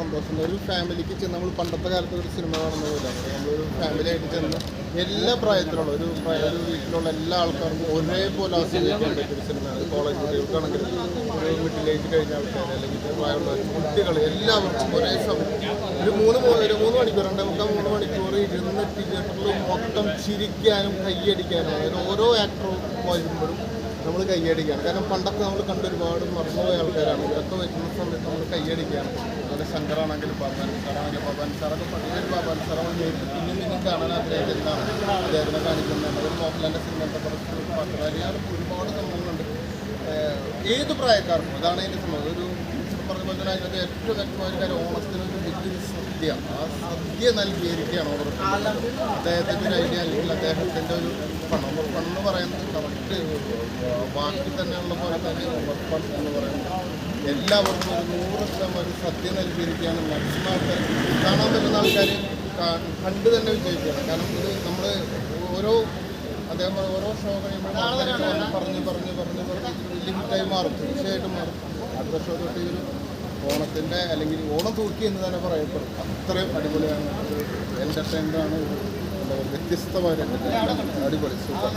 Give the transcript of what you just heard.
സന്തോഷം. ഒരു ഫാമിലിക്ക് ചെന്ന് നമ്മൾ പണ്ടത്തെ കാലത്ത് ഒരു സിനിമ കാണുന്ന പോലെ നമ്മളൊരു ഫാമിലി ആയിട്ട് ചെന്ന് എല്ലാ പ്രായത്തിലുള്ള ഒരു ഒരു വീട്ടിലുള്ള എല്ലാ ആൾക്കാർക്കും ഒരേപോലെ ആസ്വദിക്കാൻ പറ്റിയ ഒരു സിനിമയാണ്. കോളേജ് കുട്ടികൾക്കാണെങ്കിലും ഒരു മിഡിൽ ഏജ് കഴിഞ്ഞ ആൾക്കാർ അല്ലെങ്കിൽ പ്രായമുള്ള കുട്ടികൾ എല്ലാവർക്കും ഒരേ സമയം ഒരു മൂന്ന് ഒരു മൂന്ന് മണിക്കൂർ രണ്ടേ മുക്കാൽ മൂന്ന് മണിക്കൂർ ഇരുന്ന് തിയേറ്ററിൽ മൊത്തം ചിരിക്കാനും കൈയടിക്കാനും അതായത് ഓരോ ആക്ടറും വരുമ്പോഴും നമ്മൾ കൈയടിക്കുകയാണ്. കാരണം പണ്ടൊക്കെ നമ്മൾ കണ്ട ഒരുപാട് മറന്നുപോയ ആൾക്കാരാണ്. ഇവരൊക്കെ വരുന്ന സമയത്ത് നമ്മൾ കൈയടിക്കുകയാണ്. അതുപോലെ ശങ്കറാണെങ്കിലും ബാബാൻ സാറാണെങ്കിലും ബാബാൻ സാറൊക്കെ പഴയൊരു ബാബാൻ സാറാണ് നേരിട്ട് പിന്നെ പിന്നെ കാണാൻ ആഗ്രഹിക്കുന്നതാണ് അദ്ദേഹത്തിനെ കാണിക്കുന്നത് ഒരു മോഹൻലാലിന്റെ സിനിമയുടെ പാട്ടുകാരി ഒരുപാട് സംഭവങ്ങളുണ്ട്. ഏത് പ്രായക്കാർക്കും അതാണ് അതിന്റെ സംഭവം. ഒരു പറഞ്ഞ പോലെ തന്നെ അതിനകത്ത് ഏറ്റവും വ്യക്തമായ കാര്യം ഓണത്തിന് ഒരു വലിയൊരു സദ്യ ആ സദ്യ നൽകിയിരിക്കുകയാണ് ഓർഡർ അദ്ദേഹത്തിന്റെ ഒരു ഐഡിയ അല്ലെങ്കിൽ അദ്ദേഹത്തിന്റെ ഒരു പണം. പണെന്ന് പറയുന്നത് കറക്റ്റ് ബാക്കി തന്നെയുള്ള പോലെ തന്നെ ഓവർഫൺ എന്ന് പറയുന്നത്. എല്ലാവർക്കും ഒരു നൂറ് ശതമാനം സദ്യ നൽകിയിരിക്കുകയാണ് മാക്സിമം ആൾക്കാർ കാണാൻ പറ്റുന്ന ആൾക്കാർ കണ്ട് തന്നെ വിജയിക്കുകയാണ്. കാരണം ഇത് നമ്മൾ ഓരോ അദ്ദേഹം ഓരോ ഷോ കഴിയുമ്പോഴും പറഞ്ഞ് പറഞ്ഞ് പറഞ്ഞ് പറഞ്ഞ് ലിമിറ്റായി മാറും. തീർച്ചയായിട്ടും മാറും. അടുത്ത ഷോ തൊട്ട് ഈ ഒരു ഓണത്തിന്റെ അല്ലെങ്കിൽ ഓണം തൂക്കി എന്ന് തന്നെ പറയപ്പെടും. അത്രയും അടിപൊളിയാണ്. എന്റർടൈൻമെന്റ് ആണ്. വ്യത്യസ്തമായ ഒരു entertainment. അടിപൊളി സൂപ്പർ.